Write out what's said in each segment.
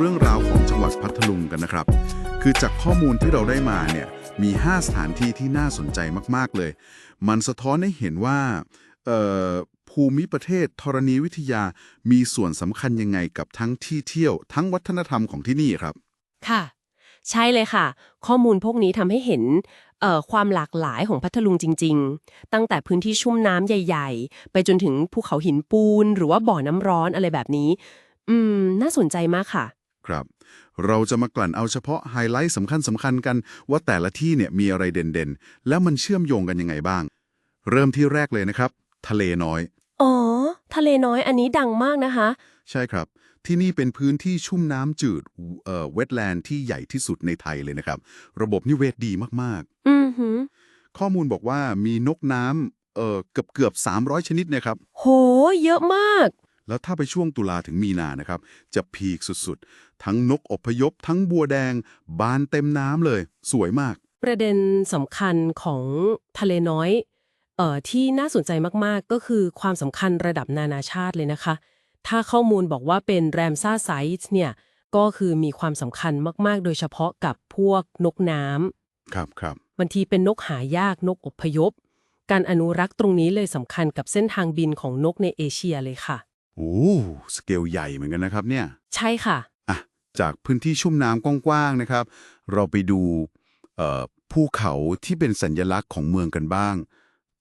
เรื่องราวของจังหวัดพัทลุงกันนะครับ คือจากข้อมูลที่เราได้มาเนี่ยมี 5 สถานที่ที่น่าสนใจมากๆเลย มันสะท้อนให้เห็นว่าภูมิประเทศธรณีวิทยามีส่วนสำคัญยังไงกับทั้งที่เที่ยว ทั้งวัฒนธรรมของที่นี่ครับ ค่ะ ใช่เลยค่ะ ข้อมูลพวกนี้ทำให้เห็นความหลากหลายของพัทลุงจริง ๆ ตั้งแต่พื้นที่ชุ่มน้ำใหญ่ ๆ ไปจนถึงภูเขาหินปูน หรือว่าบ่อน้ำร้อนอะไรแบบนี้ อืม น่าสนใจมากค่ะ ครับ เราจะมากลั่นเอาเฉพาะไฮไลท์สำคัญสำคัญๆกัน ว่าแต่ละที่เนี่ยมีอะไรเด่นๆ แล้วมันเชื่อมโยงกันยังไงบ้าง เริ่มที่แรกเลยนะครับ ทะเลน้อย อ๋อ ทะเลน้อยอันนี้ดังมากนะคะ ใช่ครับ ที่นี่เป็นพื้นที่ชุ่มน้ำจืดเอ่อเวทแลนด์ที่ใหญ่ที่สุดในไทยเลยนะครับ ระบบนิเวศดีมากอือหือๆข้อมูลบอกว่ามีนกน้ำเอ่อเกือบเกือบ300 ชนิดนะครับ โห เยอะมาก แล้วถ้าไปช่วงตุลาถึงมีนานะครับ จะพีคสุดๆ ทั้งนกอพยพ ทั้งบัวแดง บานเต็มน้ำเลย สวยมาก ประเด็นสำคัญของทะเลน้อยเอ่อที่น่าสนใจมากๆ ก็คือความสำคัญระดับนานาชาติเลยนะคะ ถ้าข้อมูลบอกว่าเป็นแรมซ่าไซต์เนี่ย ก็คือมีความสำคัญมากๆ โดยเฉพาะกับพวกนกน้ำครับครับบางทีเป็นนกหายากนกอพยพ การอนุรักษ์ตรงนี้เลยสำคัญกับเส้นทางบินของนกในเอเชียเลยค่ะ โอ้สเกลใหญ่เหมือนกันนะครับเนี่ย ใช่ค่ะ อะ จากพื้นที่ชุ่มน้ำกว้างๆนะครับ เราไปดูเอ่อภูเขาที่เป็นสัญลักษณ์ของเมืองกันบ้าง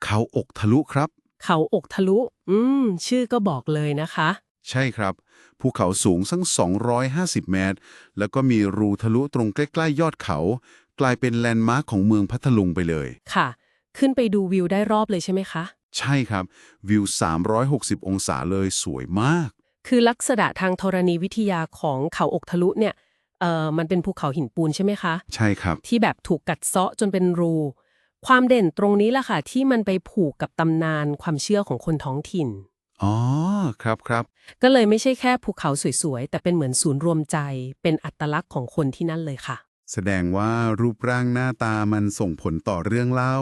เขาอกทะลุครับ เขาอกทะลุ อืม ชื่อก็บอกเลยนะคะ ใช่ครับ ภูเขาสูงสัก250 เมตร แล้วก็มีรูทะลุตรงใกล้ๆ ยอดเขา กลายเป็นแลนด์มาร์คของเมืองพัทลุงไปเลย ค่ะ ขึ้นไปดูวิวได้รอบเลยใช่ไหมคะ ใช่ครับ วิว 360 องศาเลยสวยมาก คือลักษณะทางธรณีวิทยาของเขาอกทะลุเนี่ยเอ่อมันเป็นภูเขาหินปูนใช่ไหมคะ ใช่ครับ ที่แบบถูกกัดเซาะจนเป็นรู ความเด่นตรงนี้แหละค่ะ ที่มันไปผูกกับตำนานความเชื่อของคนท้องถิ่น อ๋อ ครับครับ ก็เลยไม่ใช่แค่ภูเขาสวยๆ แต่เป็นเหมือนศูนย์รวมใจ เป็นอัตลักษณ์ของคนที่นั่นเลยค่ะ แสดงว่ารูปร่างหน้าตามันส่งผลต่อเรื่องเล่า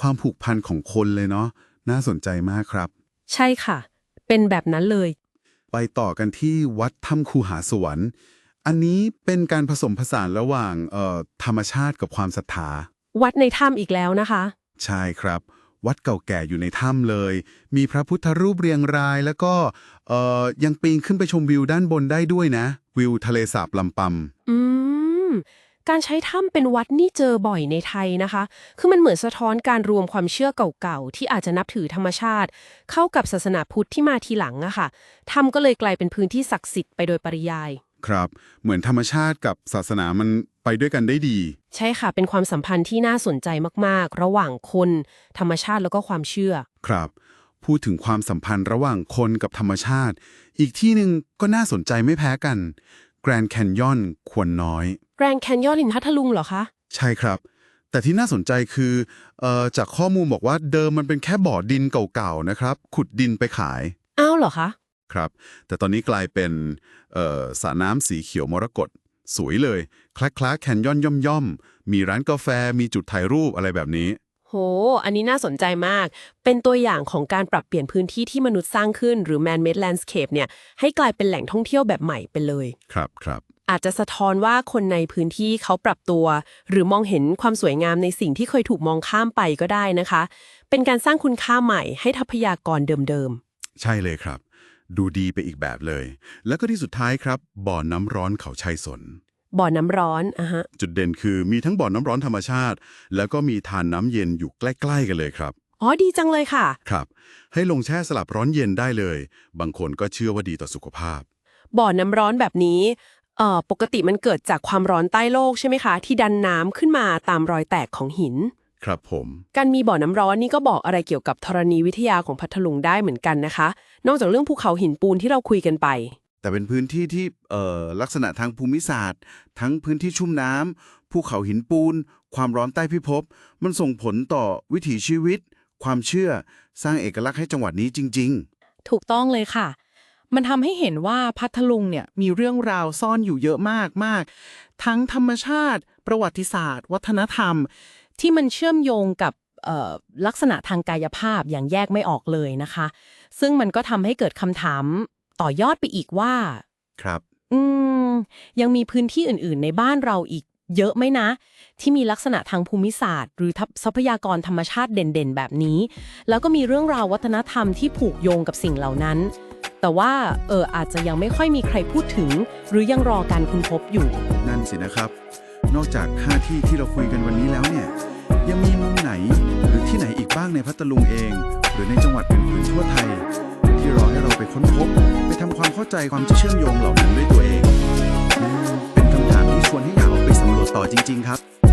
ความผูกพันของคนเลยเนาะ น่าสนใจมากครับ ใช่ค่ะ เป็นแบบนั้นเลย ไปต่อกันที่วัดถ้ำคูหาสวรรค์ อันนี้เป็นการผสมผสานระหว่างเอ่อธรรมชาติกับความศรัทธา วัดในถ้ำอีกแล้วนะคะ ใช่ครับ วัดเก่าแก่อยู่ในถ้ำเลย มีพระพุทธรูปเรียงราย แล้วก็เอ่อยังปีนขึ้นไปชมวิวด้านบนได้ด้วยนะ วิวทะเลสาบลำปำอืม การใช้ถ้ำเป็นวัดนี่เจอบ่อยในไทยนะคะ คือมันเหมือนสะท้อนการรวมความเชื่อเก่าๆ ที่อาจจะนับถือธรรมชาติ เข้ากับศาสนาพุทธที่มาทีหลังอะค่ะถ้ำก็เลยกลายเป็นพื้นที่ศักดิ์สิทธิ์ไปโดยปริยาย ครับ เหมือนธรรมชาติกับศาสนามันไปด้วยกันได้ดี ใช่ค่ะ เป็นความสัมพันธ์ที่น่าสนใจมากๆ ระหว่างคน ธรรมชาติแล้วก็ความเชื่อ ครับ พูดถึงความสัมพันธ์ระหว่างคนกับธรรมชาติ อีกที่หนึ่งก็น่าสนใจไม่แพ้กัน แกรนด์แคนยอนควรน้อย แกรนด์แคนยอนหินพัทลุงเหรอคะ ใช่ครับ แต่ที่น่าสนใจคือเอ่อจากข้อมูลบอกว่าเดิมมันเป็นแค่บ่อดินเก่าๆนะครับ ขุดดินไปขาย อ้าวเหรอคะ ครับ แต่ตอนนี้กลายเป็นเอ่อสระน้ำสีเขียวมรกตสวยเลย คล้าคล้าแคนยอนย่อมย่อมๆ มีร้านกาแฟมีจุดถ่ายรูปอะไรแบบนี้ โห อันนี้น่าสนใจมาก เป็นตัวอย่างของการปรับเปลี่ยนพื้นที่ที่มนุษย์สร้างขึ้น หรือ man-made landscape เนี่ย ให้กลายเป็นแหล่งท่องเที่ยวแบบใหม่ไปเลย ครับครับ อาจจะสะท้อนว่าคนในพื้นที่เขาปรับตัว หรือมองเห็นความสวยงามในสิ่งที่เคยถูกมองข้ามไปก็ได้นะคะ เป็นการสร้างคุณค่าใหม่ให้ทรัพยากรเดิมใช่เลยครับ ดูดีไปอีกแบบเลย แล้วก็ที่สุดท้ายครับ บ่อน้ำร้อนเขาชัยสนๆ บ่อน้ำร้อนอะฮะ จุดเด่นคือมีทั้งบ่อน้ำร้อนธรรมชาติ แล้วก็มีทานน้ำเย็นอยู่ใกล้ๆกันเลยครับ อ๋อดีจังเลยค่ะ ครับ ให้ลงแช่สลับร้อนเย็นได้เลย บางคนก็เชื่อว่าดีต่อสุขภาพ บ่อน้ำร้อนแบบนี้เอ่อปกติมันเกิดจากความร้อนใต้โลกใช่ไหมคะ ที่ดันน้ำขึ้นมาตามรอยแตกของหิน ครับผม การมีบ่อน้ำร้อนนี่ก็บอกอะไรเกี่ยวกับธรณีวิทยาของพัทลุงได้เหมือนกันนะคะ นอกจากเรื่องภูเขาหินปูนที่เราคุยกันไป แต่เป็นพื้นที่ที่ลักษณะทางภูมิศาสตร์ ทั้งพื้นที่ชุ่มน้ำภูเขาหินปูน ความร้อนใต้พิภพ มันส่งผลต่อวิถีชีวิต ความเชื่อสร้างเอกลักษณ์ให้จังหวัดนี้จริง ๆ ถูกต้องเลยค่ะ มันทำให้เห็นว่าพัทลุงเนี่ยมีเรื่องราวซ่อนอยู่เยอะมากมากทั้งธรรมชาติ ประวัติศาสตร์ วัฒนธรรม ที่มันเชื่อมโยงกับลักษณะทางกายภาพอย่างแยกไม่ออกเลยนะคะ ซึ่งมันก็ทำให้เกิดคำถาม ต่อยอดไปอีกว่า ครับ อืม ยังมีพื้นที่อื่นๆ ในบ้านเราอีก เยอะไหมนะ ที่มีลักษณะทางภูมิศาสตร์ หรือทัพทรัพยากรธรรมชาติเด่นๆ แบบนี้ แล้วก็มีเรื่องราววัฒนธรรมที่ผูกโยงกับสิ่งเหล่านั้น แต่ว่าเอออาจจะยังไม่ค่อยมีใครพูดถึง หรือยังรอการค้นพบอยู่ นั่นสินะครับ นอกจาก 5 ที่ที่เราคุยกันวันนี้แล้วเนี่ย ยังมีมุมไหน หรือที่ไหนอีกบ้างในพัทลุงเอง หรือในจังหวัดอื่นๆทั่วไทย ที่รอให้เราไปค้นพบ ไปทำความเข้าใจความเชื่อมโยงเหล่านั้นด้วยตัวเอง เป็นคำถามที่ชวนให้อยากออกไปสำรวจต่อจริง ๆ ครับ